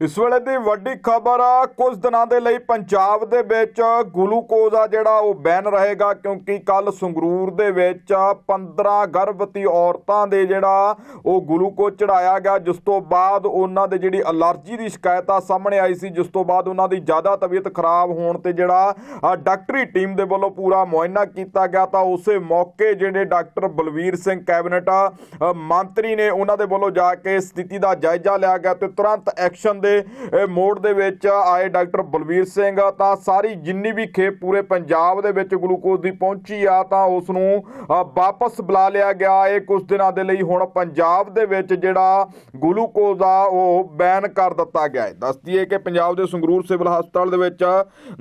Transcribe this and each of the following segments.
ਇਸ ਵੇਲੇ ਦੀ ਵੱਡੀ ਖਬਰ ਕੁਝ ਦਿਨਾਂ ਦੇ ਲਈ ਪੰਜਾਬ ਦੇ ਵਿੱਚ ਗਲੂਕੋਜ਼ ਆ ਜਿਹੜਾ ਉਹ ਬੈਨ ਰਹੇਗਾ, ਕਿਉਂਕਿ ਕੱਲ ਸੰਗਰੂਰ ਦੇ ਵਿੱਚ 15 ਗਰਭਵਤੀ ਔਰਤਾਂ ਦੇ ਜਿਹੜਾ ਉਹ ਗਲੂਕੋਜ਼ ਚੜਾਇਆ ਗਿਆ, ਜਿਸ ਤੋਂ ਬਾਅਦ ਉਹਨਾਂ ਦੇ ਜਿਹੜੀ ਅਲਰਜੀ ਦੀ ਸ਼ਿਕਾਇਤ ਆ ਸਾਹਮਣੇ ਆਈ ਸੀ, ਜਿਸ ਤੋਂ ਬਾਅਦ ਉਹਨਾਂ ਦੀ ਜ਼ਿਆਦਾ ਤਬੀਅਤ ਖਰਾਬ ਹੋਣ ਤੇ ਜਿਹੜਾ ਡਾਕਟਰੀ ਟੀਮ ਦੇ ਵੱਲੋਂ ਪੂਰਾ ਮੁਆਇਨਾ ਕੀਤਾ ਗਿਆ, ਤਾਂ ਉਸੇ ਮੌਕੇ ਜਿਹੜੇ ਡਾਕਟਰ ਬਲਵੀਰ ਸਿੰਘ ਕੈਬਨਿਟ ਮੰਤਰੀ ਨੇ ਉਹਨਾਂ ਦੇ ਵੱਲੋਂ ਜਾ ਕੇ ਸਥਿਤੀ ਦਾ ਜਾਇਜ਼ਾ ਲਿਆ ਗਿਆ ਤੇ ਤੁਰੰਤ ਐਕਸ਼ਨ ਦੇ ਅ, ਮੋਡ ਦੇ ਵਿੱਚ ਆਏ ਡਾਕਟਰ ਬਲਵੀਰ ਸਿੰਘ। ਤਾਂ ਸਾਰੀ ਜਿੰਨੀ ਵੀ ਖੇਪ ਪੂਰੇ ਪੰਜਾਬ ਦੇ ਵਿੱਚ ਗਲੂਕੋਜ਼ ਦੀ ਪਹੁੰਚੀ ਆ ਤਾਂ ਉਸ ਨੂੰ ਵਾਪਸ ਬੁਲਾ ਲਿਆ ਗਿਆ। ਇਹ ਕੁਝ ਦਿਨਾਂ ਦੇ ਲਈ ਹੁਣ ਪੰਜਾਬ ਦੇ ਵਿੱਚ ਜਿਹੜਾ ਗਲੂਕੋਜ਼ ਆ ਉਹ ਬੈਨ ਕਰ ਦਿੱਤਾ ਗਿਆ ਹੈ। ਦੱਸ ਦਈਏ ਕਿ ਪੰਜਾਬ ਦੇ ਸੰਗਰੂਰ ਸਿਵਲ ਹਸਪਤਾਲ ਦੇ ਵਿੱਚ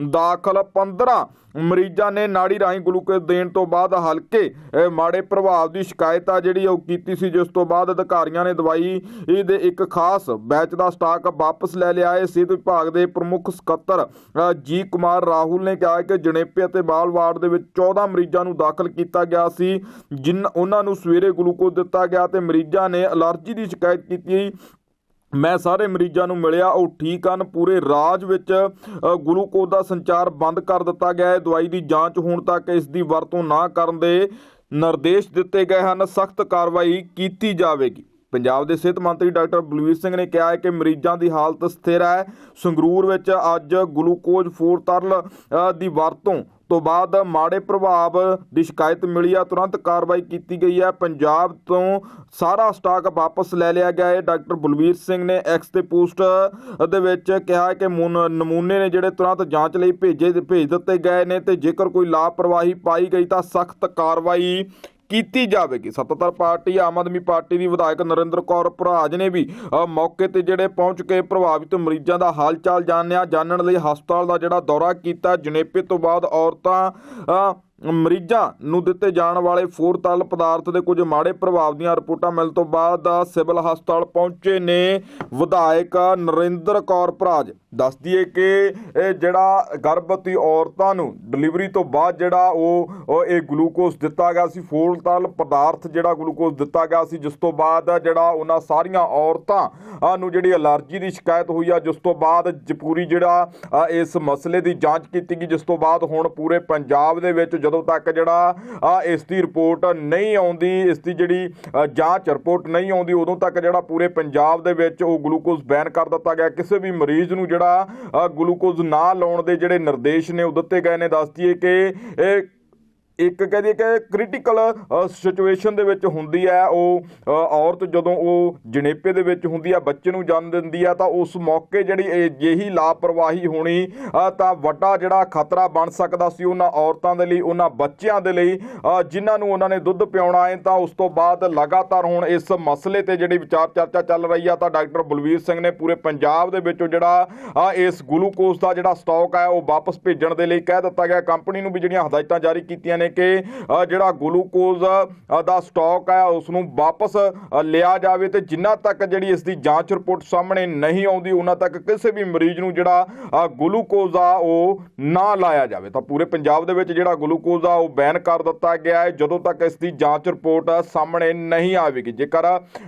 ਦਾਖਲ 15 ਮਰੀਜ਼ਾਂ ਨੇ ਨਾੜੀ ਰਾਹੀਂ ਗਲੂਕੋਜ਼ ਦੇਣ ਤੋਂ ਬਾਅਦ ਹਲਕੇ ਮਾੜੇ ਪ੍ਰਭਾਵ ਦੀ ਸ਼ਿਕਾਇਤ ਆ ਜਿਹੜੀ ਉਹ ਕੀਤੀ ਸੀ ਜਿਸ ਤੋਂ ਬਾਅਦ ਅਧਿਕਾਰੀਆਂ ਨੇ ਦਵਾਈ ਦੇ ਇੱਕ ਖਾਸ ਬੈਚ ਦਾ ਸਟਾਕ ਵਾਪਸ ਵਾਪਸ ਲੈ ਲਿਆ। ਹੈ ਸਿਹਤ ਵਿਭਾਗ ਦੇ ਪ੍ਰਮੁੱਖ ਸਕੱਤਰ ਜੀ ਕੁਮਾਰ ਰਾਹੁਲ ਨੇ ਕਿਹਾ ਕਿ ਜਣੇਪੇ ਅਤੇ ਬਾਲ ਵਾਰਡ ਦੇ ਵਿੱਚ 14 ਮਰੀਜ਼ਾਂ ਨੂੰ ਦਾਖਲ ਕੀਤਾ ਗਿਆ ਸੀ, ਜਿਨ, ਉਹਨਾਂ ਨੂੰ ਸਵੇਰੇ ਗਲੂਕੋਜ਼ ਦਿੱਤਾ ਗਿਆ ਤੇ ਮਰੀਜ਼ਾਂ ਨੇ ਅਲਰਜੀ ਦੀ ਸ਼ਿਕਾਇਤ ਕੀਤੀ ਮੈਂ ਸਾਰੇ ਮਰੀਜ਼ਾਂ ਨੂੰ ਮਿਲਿਆ, ਉਹ ਠੀਕ ਹਨ। ਪੂਰੇ ਰਾਜ ਵਿੱਚ ਗਲੂਕੋਜ਼ ਦਾ ਸੰਚਾਰ ਬੰਦ ਕਰ ਦਿੱਤਾ ਗਿਆ। ਹੈ ਦਵਾਈ ਦੀ ਜਾਂਚ ਹੋਣ ਤੱਕ ਇਸ ਦੀ ਵਰਤੋਂ ਨਾ ਕਰਨ ਦੇ ਨਿਰਦੇਸ਼ ਦਿੱਤੇ ਗਏ ਹਨ। ਸਖਤ ਕਾਰਵਾਈ ਕੀਤੀ ਜਾਵੇਗੀ। ਪੰਜਾਬ ਦੇ ਸਿਹਤ ਮੰਤਰੀ ਡਾਕਟਰ ਬਲਵੀਰ ਸਿੰਘ ਨੇ ਕਿਹਾ ਹੈ ਕਿ ਮਰੀਜ਼ਾਂ ਦੀ ਹਾਲਤ ਸਥਿਰ ਹੈ। ਸੰਗਰੂਰ ਵਿੱਚ ਅੱਜ ਗਲੂਕੋਜ਼ ਫੋਰ ਤਰਲ ਦੀ ਵਰਤੋਂ ਤੋਂ ਬਾਅਦ ਮਾੜੇ ਪ੍ਰਭਾਵ ਦੀ ਸ਼ਿਕਾਇਤ ਮਿਲੀ ਆ ਤੁਰੰਤ ਕਾਰਵਾਈ ਕੀਤੀ ਗਈ ਹੈ। ਪੰਜਾਬ ਤੋਂ ਸਾਰਾ ਸਟਾਕ ਵਾਪਸ ਲੈ ਲਿਆ ਗਿਆ ਹੈ। ਡਾਕਟਰ ਬਲਵੀਰ ਸਿੰਘ ਨੇ ਐਕਸ ਤੇ ਪੋਸਟ ਦੇ ਵਿੱਚ ਕਿਹਾ ਕਿ ਮੁਨ- ਨਮੂਨੇ ਨੇ ਜਿਹੜੇ ਤੁਰੰਤ ਜਾਂਚ ਲਈ ਭੇਜੇ, ਭੇਜ ਦਿੱਤੇ ਗਏ ਨੇ ਤੇ ਜੇਕਰ ਕੋਈ ਲਾਪਰਵਾਹੀ ਪਾਈ ਗਈ ਤਾਂ ਸਖਤ ਕਾਰਵਾਈ ਕੀਤੀ ਜਾਵੇਗੀ। ਸੱਤਾਧਾਰ ਪਾਰਟੀ, ਆਮ ਆਦਮੀ ਪਾਰਟੀ ਦੀ ਵਿਧਾਇਕ ਨਰਿੰਦਰ ਕੌਰ ਭਰਾਜ ਨੇ ਵੀ ਮੌਕੇ ਤੇ ਜਿਹੜੇ ਪਹੁੰਚ ਕੇ ਪ੍ਰਭਾਵਿਤ ਮਰੀਜ਼ਾਂ ਦਾ ਹਾਲ ਚਾਲ ਜਾਣਿਆ। ਜਾਣਨ ਲਈ ਹਸਪਤਾਲ ਦਾ ਜਿਹੜਾ ਦੌਰਾ ਕੀਤਾ, ਜਨੇਪੇ ਤੋਂ ਬਾਅਦ ਔਰਤਾਂ ਮਰੀਜ਼ਾਂ ਨੂੰ ਦਿੱਤੇ ਜਾਣ ਵਾਲੇ ਫੋਰ ਤਰਲ ਪਦਾਰਥ ਦੇ ਕੁਝ ਮਾੜੇ ਪ੍ਰਭਾਵ ਦੀਆਂ ਰਿਪੋਰਟਾਂ ਮਿਲਣ ਤੋਂ ਬਾਅਦ ਸਿਵਲ ਹਸਪਤਾਲ ਪਹੁੰਚੇ ਨੇ ਵਿਧਾਇਕ ਨਰਿੰਦਰ ਕੌਰ ਭਰਾਜ। ਦੱਸ ਦਈਏ ਕਿ ਇਹ ਜਿਹੜਾ ਗਰਭਵਤੀ ਔਰਤਾਂ ਨੂੰ ਡਿਲੀਵਰੀ ਤੋਂ ਬਾਅਦ ਜਿਹੜਾ ਉਹ ਇਹ ਗਲੂਕੋਜ਼ ਦਿੱਤਾ ਗਿਆ ਸੀ ਫੋਰ ਤਰਲ ਪਦਾਰਥ ਜਿਹੜਾ ਗਲੂਕੋਜ਼ ਦਿੱਤਾ ਗਿਆ ਸੀ, ਜਿਸ ਤੋਂ ਬਾਅਦ ਜਿਹੜਾ ਉਹਨਾਂ ਸਾਰੀਆਂ ਔਰਤਾਂ ਨੂੰ ਜਿਹੜੀ ਅਲਰਜੀ ਦੀ ਸ਼ਿਕਾਇਤ ਹੋਈ ਆ, ਜਿਸ ਤੋਂ ਬਾਅਦ ਜ- ਪੂਰੀ ਜਿਹੜਾ ਇਸ ਮਸਲੇ ਦੀ ਜਾਂਚ ਕੀਤੀ ਗਈ, ਜਿਸ ਤੋਂ ਬਾਅਦ ਹੁਣ ਪੂਰੇ ਪੰਜਾਬ ਦੇ ਵਿੱਚ ਜਦੋਂ ਤੱਕ ਜਿਹੜਾ ਇਸ ਦੀ ਰਿਪੋਰਟ ਨਹੀਂ ਆਉਂਦੀ, ਇਸ ਦੀ ਜਿਹੜੀ ਜਾਂਚ ਰਿਪੋਰਟ ਨਹੀਂ ਆਉਂਦੀ, ਉਦੋਂ ਤੱਕ ਜਿਹੜਾ ਪੂਰੇ ਪੰਜਾਬ ਦੇ ਵਿੱਚ ਉਹ ਗਲੂਕੋਜ਼ ਬੈਨ ਕਰ ਦਿੱਤਾ ਗਿਆ। ਕਿਸੇ ਵੀ ਮਰੀਜ਼ ਨੂੰ ਜਿਹੜਾ ਗਲੂਕੋਜ਼ ਨਾ ਲਾਉਣ ਦੇ ਜਿਹੜੇ ਨਿਰਦੇਸ਼ ਨੇ ਉਹ ਦਿੱਤੇ ਗਏ ਨੇ। ਦੱਸ ਦਈਏ ਕਿ ਇੱਕ ਕਹਦੇ ਕਿ ਕ੍ਰਿਟੀਕਲ ਸਿਚੁਏਸ਼ਨ ਦੇ ਵਿੱਚ ਹੁੰਦੀ ਹੈ ਉਹ ਔਰਤ ਜਦੋਂ ਉਹ ਜਣੇਪੇ ਦੇ ਵਿੱਚ ਹੁੰਦੀ ਹੈ ਬੱਚੇ ਨੂੰ ਜਨਮ ਦਿੰਦੀ ਹੈ ਤਾਂ ਉਸ ਮੌਕੇ ਜਿਹੜੀ ਇਹ ਜਿਹੀ ਲਾਪਰਵਾਹੀ ਹੋਣੀ ਤਾਂ ਵੱਡਾ ਜਿਹੜਾ ਖਤਰਾ ਬਣ ਸਕਦਾ ਸੀ ਉਹਨਾਂ ਔਰਤਾਂ ਦੇ ਲਈ, ਉਹਨਾਂ ਬੱਚਿਆਂ ਦੇ ਲਈ ਜਿਨ੍ਹਾਂ ਨੂੰ ਉਹਨਾਂ ਨੇ ਦੁੱਧ ਪਿਆਉਣਾ ਹੈ, ਤਾਂ ਉਸ ਤੋਂ ਬਾਅਦ ਲਗਾਤਾਰ ਹੁਣ ਇਸ ਮਸਲੇ ਤੇ ਜਿਹੜੀ ਵਿਚਾਰ ਚਰਚਾ ਚੱਲ ਰਹੀ ਆ, ਤਾਂ ਡਾਕਟਰ ਬਲਵੀਰ ਸਿੰਘ ਨੇ ਪੂਰੇ ਪੰਜਾਬ ਦੇ ਵਿੱਚੋਂ ਜਿਹੜਾ ਇਸ ਗਲੂਕੋਜ਼ ਦਾ ਜਿਹੜਾ ਸਟਾਕ ਹੈ ਉਹ ਵਾਪਸ ਭੇਜਣ ਦੇ ਲਈ ਕਹਿ ਦਿੱਤਾ ਗਿਆ। ਕੰਪਨੀ ਨੂੰ ਵੀ ਜਿਹੜੀਆਂ ਹਦਾਇਤਾਂ ਜਾਰੀ ਕੀਤੀਆਂ ਨੇ ਕਿ ਜਿਹੜਾ ਗਲੂਕੋਜ਼ ਦਾ ਸਟਾਕ ਹੈ ਉਸ ਨੂੰ ਵਾਪਸ ਲਿਆ ਜਾਵੇ ਤੇ ਜਿੰਨਾ ਤੱਕ ਜਿਹੜੀ ਇਸ ਦੀ ਜਾਂਚ ਰਿਪੋਰਟ ਸਾਹਮਣੇ ਨਹੀਂ ਆਉਂਦੀ ਉਹਨਾਂ ਤੱਕ ਕਿਸੇ ਵੀ ਮਰੀਜ਼ ਨੂੰ ਜਿਹੜਾ ਅ, ਗਲੂਕੋਜ਼ ਆ ਉਹ ਨਾ ਲਾਇਆ ਜਾਵੇ। ਤਾਂ ਪੂਰੇ ਪੰਜਾਬ ਦੇ ਵਿੱਚ ਜਿਹੜਾ ਗਲੂਕੋਜ਼ ਆ ਉਹ ਬੈਨ ਕਰ ਦਿੱਤਾ ਗਿਆ ਹੈ। ਜਦੋਂ ਤੱਕ ਇਸ ਦੀ ਜਾਂਚ ਰਿਪੋਰਟ ਸਾਹਮਣੇ ਨਹੀਂ ਆਵੇਗੀ ਜੇਕਰ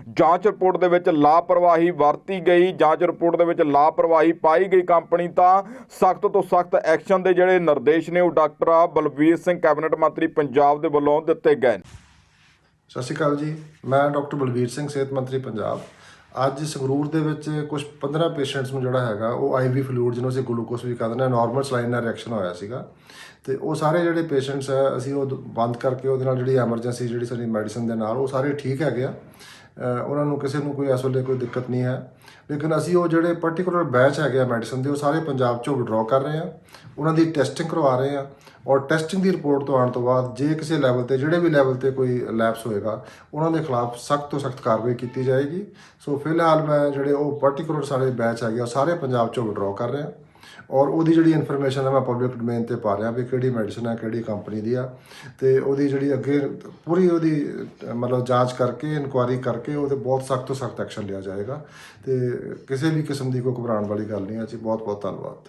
ਜਾਂਚ ਰਿਪੋਰਟ ਦੇ ਵਿੱਚ ਲਾਪਰਵਾਹੀ ਵਰਤੀ ਗਈ ਜਾਂਚ ਰਿਪੋਰਟ ਦੇ ਵਿੱਚ ਲਾਪਰਵਾਹੀ ਪਾਈ ਗਈ ਕੰਪਨੀ ਤਾਂ ਸਖਤ ਤੋਂ ਸਖਤ ਐਕਸ਼ਨ ਦੇ ਜਿਹੜੇ ਨਿਰਦੇਸ਼ ਨੇ ਉਹ ਡਾਕਟਰ ਬਲਵੀਰ ਸਿੰਘ ਕੈਬਨਿਟ ਮੰਤਰੀ ਪੰਜਾਬ ਦੇ ਵੱਲੋਂ ਦਿੱਤੇ ਗਏ ਸਤਿ ਸ਼੍ਰੀ ਅਕਾਲ ਜੀ। ਮੈਂ ਡਾਕਟਰ ਬਲਬੀਰ ਸਿੰਘ, ਸਿਹਤ ਮੰਤਰੀ ਪੰਜਾਬ। ਅੱਜ ਸੰਗਰੂਰ ਦੇ ਵਿੱਚ ਕੁਝ 15 ਪੇਸ਼ੈਂਟਸ ਨੂੰ ਜਿਹੜਾ ਹੈਗਾ, ਉਹ ਆਈਵੀ ਫਲੂਇਡ, ਜਿਹਨੂੰ ਅਸੀਂ ਗਲੂਕੋਸ ਵੀ ਕਹਿੰਦੇ ਨੇ ਨਾਰਮਲ ਸਲਾਈਨ ਨਾਲ ਰਿਐਕਸ਼ਨ ਹੋਇਆ ਸੀਗਾ। ਤੇ ਉਹ ਸਾਰੇ ਜਿਹੜੇ ਪੇਸ਼ੈਂਟਸ ਹੈ ਅਸੀਂ ਉਹ ਬੰਦ ਕਰਕੇ ਉਹਦੇ ਨਾਲ ਜਿਹੜੀ ਐਮਰਜੈਂਸੀ ਜਿਹੜੀ ਸਾਡੀ ਮੈਡੀਸਨ ਦੇ ਨਾਲ, ਉਹ ਸਾਰੇ ਠੀਕ ਹੈਗੇ ਆ। ਉਹਨਾਂ ਨੂੰ ਕਿਸੇ ਨੂੰ ਕੋਈ ਇਸ ਵੇਲੇ ਕੋਈ ਦਿੱਕਤ ਨਹੀਂ ਹੈ। ਲੇਕਿਨ ਅਸੀਂ ਉਹ ਜਿਹੜੇ ਪਾਰਟਿਕੂਲਰ ਬੈਚ ਹੈਗੇ ਆ ਮੈਡੀਸਨ ਦੇ ਉਹ ਸਾਰੇ ਪੰਜਾਬ ਚੋਂ ਵਿਡਰਾਅ ਕਰ ਰਹੇ ਆ। ਉਹਨਾਂ ਦੀ ਟੈਸਟਿੰਗ ਕਰਵਾ ਰਹੇ ਆ ਔਰ ਟੈਸਟਿੰਗ ਦੀ ਰਿਪੋਰਟ ਤੋਂ ਆਉਣ ਤੋਂ ਬਾਅਦ ਜੇ ਕਿਸੇ ਲੈਵਲ ਤੇ ਜਿਹੜੇ ਵੀ ਲੈਵਲ ਤੇ ਕੋਈ ਲੈਪਸ ਹੋਏਗਾ ਉਹਨਾਂ ਦੇ ਖਿਲਾਫ ਸਖਤ ਤੋਂ ਸਖਤ ਕਾਰਵਾਈ ਕੀਤੀ ਜਾਏਗੀ। ਸੋ ਫਿਲਹਾਲ ਮੈਂ ਜਿਹੜੇ ਉਹ ਪਾਰਟਿਕੂਲਰ ਸਾਰੇ ਬੈਚ ਹੈਗੇ ਆ, ਉਹ ਸਾਰੇ ਪੰਜਾਬ ਚੋਂ ਵਿਡਰਾਅ ਕਰ ਰਿਹਾ ਔਰ ਉਹਦੀ ਜਿਹੜੀ ਇਨਫੋਰਮੇਸ਼ਨ ਹੈ ਮੈਂ ਪਬਲਿਕ ਡੋਮੇਨ ਤੇ ਪਾ ਰਿਹਾ ਵੀ ਕਿਹੜੀ ਮੈਡੀਸਨ ਹੈ ਕਿਹੜੀ ਕੰਪਨੀ ਦੀ ਆ ਤੇ ਉਹਦੀ ਜਿਹੜੀ ਅੱਗੇ ਪੂਰੀ ਉਹਦੀ, ਮਤਲਬ ਜਾਂਚ ਕਰਕੇ ਇਨਕੁਆਇਰੀ ਕਰਕੇ ਉਹਦੇ ਬਹੁਤ ਸਖਤ ਤੋਂ ਸਖਤ ਐਕਸ਼ਨ ਲਿਆ ਜਾਏਗਾ ਤੇ ਕਿਸੇ ਵੀ ਕਿਸਮ ਦੀ ਕੋਈ ਘਬਰਾਉਣ ਵਾਲੀ ਗੱਲ ਨਹੀਂ ਹੈ ਜੀ ਬਹੁਤ ਬਹੁਤ ਧੰਨਵਾਦ।